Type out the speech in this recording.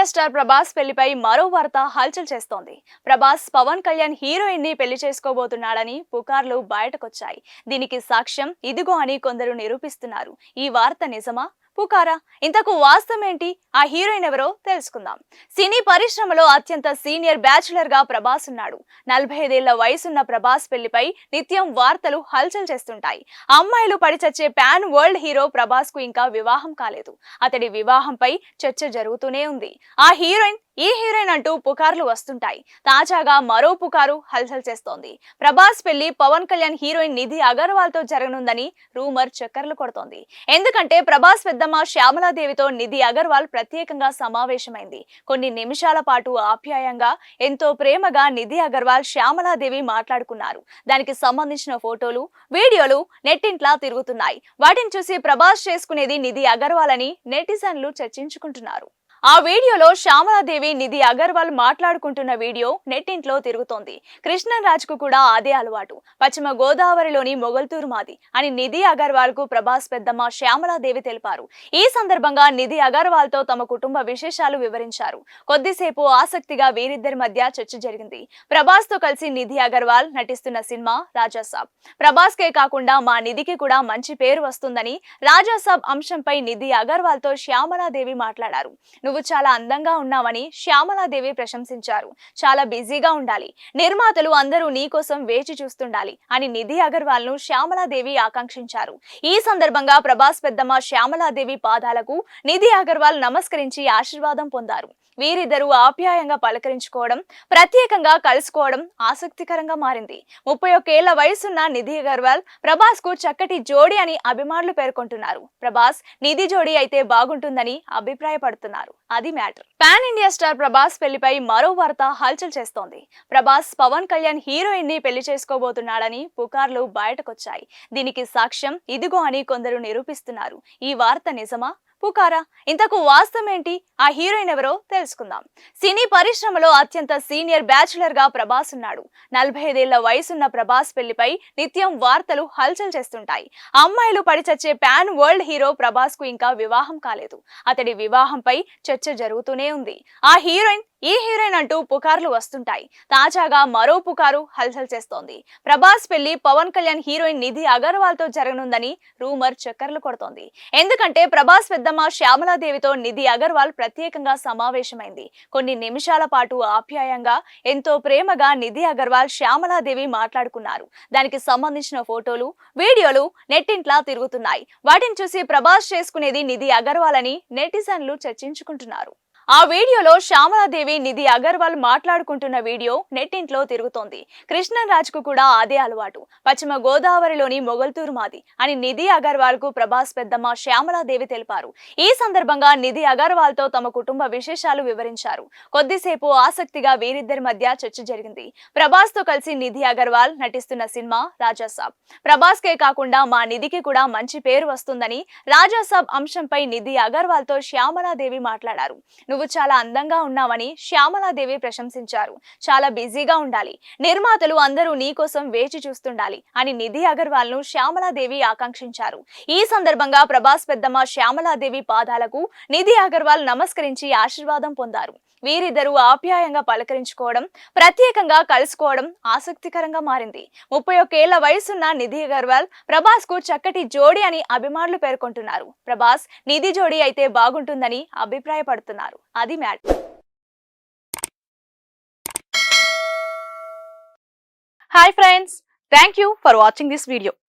India star Prabhas పెళ్ళిపై మరో వార్త హల్చల్ చేస్తోంది. ప్రభాస్ పవన్ కళ్యాణ్ హీరోయిన్ని పెళ్ళి చేసుకోబోతున్నాడని పుకార్లు బయటకొచ్చాయి. దీనికి సాక్ష్యం ఇదిగో అని కొందరు నిరూపిస్తున్నారు. ఈ వార్త నిజమా? పుకారా ఇంతకు వాస్తవం ఏంటి ఆ హీరోయిన్ ఎవరో తెలుసుకుందాం. సినీ పరిశ్రమలో అత్యంత సీనియర్ బ్యాచులర్గా ప్రభాస్ ఉన్నాడు. నలభై ఐదేళ్ళ వయసున్న ప్రభాస్ పెళ్ళిపై నిత్యం వార్తలు హల్చల్ చేస్తుంటాయి. అమ్మాయిలు పడిచచ్చే పాన్ వరల్డ్ హీరో ప్రభాస్కు ఇంకా వివాహం కాలేదు. అతడి వివాహంపై చర్చ జరుగుతూనే ఉంది. ఆ హీరోయిన్ ఈ హీరోయిన్ అంటూ పుకార్లు వస్తుంటాయి. తాజాగా మరో పుకారు హల్చల్ చేస్తోంది. ప్రభాస్ పెళ్ళి పవన్ కళ్యాణ్ హీరోయిన్ నిధి అగర్వాల్తో జరగనుందని రూమర్ చక్కర్లు కొడుతోంది. ఎందుకంటే ప్రభాస్ పెద్ద పెద్దమ్మ శ్యామలాదేవితో నిధి అగర్వాల్ ప్రత్యేకంగా సమావేశమైంది. కొన్ని నిమిషాల పాటు ఆప్యాయంగా ఎంతో ప్రేమగా నిధి అగర్వాల్ శ్యామలాదేవి మాట్లాడుకున్నారు. దానికి సంబంధించిన ఫోటోలు వీడియోలు నెట్టింట్లా తిరుగుతున్నాయి. వాటిని చూసి ప్రభాస్ చేసుకునేది నిధి అగర్వాల్ అని నెటిజన్లు చర్చించుకుంటున్నారు. ఆ వీడియోలో శ్యామలాదేవి నిధి అగర్వాల్ మాట్లాడుకుంటున్న వీడియో నెట్టింట్లో తిరుగుతోంది. కృష్ణరాజ్కు కూడా అదే అలవాటు. పశ్చిమ గోదావరిలోని మొగల్తూరు మాది అని నిధి అగర్వాల్కు ప్రభాస్ పెద్దమ్మ శ్యామలాదేవి తెలిపారు. ఈ సందర్భంగా నిధి అగర్వాల్తో తమ కుటుంబ విశేషాలు వివరించారు. కొద్దిసేపు ఆసక్తిగా వీరిద్దరి మధ్య చర్చ జరిగింది. ప్రభాస్తో కలిసి నిధి అగర్వాల్ నటిస్తున్న సినిమా రాజాసాబ్. ప్రభాస్ కే కాకుండా మా నిధికి కూడా మంచి పేరు వస్తుందని రాజాసాబ్ అంశంపై నిధి అగర్వాల్తో శ్యామలాదేవి మాట్లాడారు. నువ్వు చాలా అందంగా ఉన్నావని శ్యామలాదేవి ప్రశంసించారు. చాలా బిజీగా ఉండాలి. నిర్మాతలు అందరూ నీ కోసం వేచి చూస్తుండాలి అని నిధి అగర్వాల్ను శ్యామలాదేవి ఆకాంక్షించారు. ఈ సందర్భంగా ప్రభాస్ పెద్దమ్మ శ్యామలాదేవి పాదాలకు నిధి అగర్వాల్ నమస్కరించి ఆశీర్వాదం పొందారు. వీరిద్దరూ ఆప్యాయంగా పలకరించుకోవడం ప్రత్యేకంగా కలుసుకోవడం ఆసక్తికరంగా మారింది. ముప్పై ఒకేళ్ళ వయసున్న నిధి అగర్వాల్ ప్రభాస్కు చక్కటి జోడి అని అభిమానులు పేర్కొంటున్నారు. ప్రభాస్ నిధి జోడి అయితే బాగుంటుందని అభిప్రాయపడుతున్నారు. అది matter. Pan India star Prabhas పెళ్ళిపై మరో వార్త హల్చల్ చేస్తోంది. ప్రభాస్ పవన్ కళ్యాణ్ హీరోయిన్ని పెళ్ళి చేసుకోబోతున్నాడని పుకార్లు బయటకొచ్చాయి. దీనికి సాక్ష్యం ఇదిగో అని కొందరు నిరూపిస్తున్నారు. ఈ వార్త నిజమా? పుకారా ఇంతకు వాస్తవం ఏంటి ఆ హీరోయిన్ ఎవరో తెలుసుకుందాం. సినీ పరిశ్రమలో అత్యంత సీనియర్ బ్యాచులర్గా ప్రభాస్ ఉన్నాడు. నలభై ఐదేళ్ళ వయసున్న ప్రభాస్ పెళ్ళిపై నిత్యం వార్తలు హల్చల్ చేస్తుంటాయి. అమ్మాయిలు పడిచచ్చే పాన్ వరల్డ్ హీరో ప్రభాస్కు ఇంకా వివాహం కాలేదు. అతడి వివాహంపై చర్చ జరుగుతూనే ఉంది. ఆ హీరోయిన్ ఈ హీరోయిన్ అంటూ పుకార్లు వస్తుంటాయి. తాజాగా మరో పుకారు హల్చల్ చేస్తోంది. ప్రభాస్ పెళ్ళి పవన్ కళ్యాణ్ హీరోయిన్ నిధి అగర్వాల్తో జరగనుందని రూమర్ చక్కర్లు కొడుతోంది. ఎందుకంటే ప్రభాస్ పెద్దమ్మ శ్యామలాదేవితో నిధి అగర్వాల్ ప్రత్యేకంగా సమావేశమైంది. కొన్ని నిమిషాల పాటు ఆప్యాయంగా ఎంతో ప్రేమగా నిధి అగర్వాల్ శ్యామలాదేవి మాట్లాడుకున్నారు. దానికి సంబంధించిన ఫోటోలు వీడియోలు నెట్టింట్లా తిరుగుతున్నాయి. వాటిని చూసి ప్రభాస్ చేసుకునేది నిధి అగర్వాల్ అని నెటిజన్లు చర్చించుకుంటున్నారు. ఆ వీడియోలో శ్యామలాదేవి నిధి అగర్వాల్ మాట్లాడుకుంటున్న వీడియో నెట్టింట్లో తిరుగుతోంది. కృష్ణరాజ్కు కూడా అదే అలవాటు. పశ్చిమ గోదావరిలోని మొగల్తూరు మాది అని నిధి అగర్వాల్కు ప్రభాస్ పెద్దమ్మ శ్యామలాదేవి తెలిపారు. ఈ సందర్భంగా నిధి అగర్వాల్తో తమ కుటుంబ విశేషాలు వివరించారు. కొద్దిసేపు ఆసక్తిగా వీరిద్దరి మధ్య చర్చ జరిగింది. ప్రభాస్తో కలిసి నిధి అగర్వాల్ నటిస్తున్న సినిమా రాజాసాబ్ ప్రభాస్ కే కాకుండా మా నిధికి కూడా మంచి పేరు వస్తుందని రాజాసాబ్ అంశంపై నిధి అగర్వాల్తో శ్యామలాదేవి మాట్లాడారు. నువ్వు చాలా అందంగా ఉన్నావని శ్యామలాదేవి ప్రశంసించారు. చాలా బిజీగా ఉండాలి. నిర్మాతలు అందరూ నీకోసం వేచి చూస్తుండాలి అని నిధి అగర్వాల్ను శ్యామలాదేవి ఆకాంక్షించారు. ఈ సందర్భంగా ప్రభాస్ పెద్దమ్మ శ్యామలాదేవి పాదాలకు నిధి అగర్వాల్ నమస్కరించి ఆశీర్వాదం పొందారు. వీరిద్దరూ ఆప్యాయంగా పలకరించుకోవడం ప్రత్యేకంగా కలుసుకోవడం ఆసక్తికరంగా మారింది. ముప్పై ఒకేళ్ళ వయసున్న నిధి అగర్వాల్ ప్రభాస్కు చక్కటి జోడి అని అభిమానులు పేర్కొంటున్నారు. ప్రభాస్ నిధి జోడి అయితే బాగుంటుందని అభిప్రాయపడుతున్నారు. అది mat hi friends. Thank you for watching this video.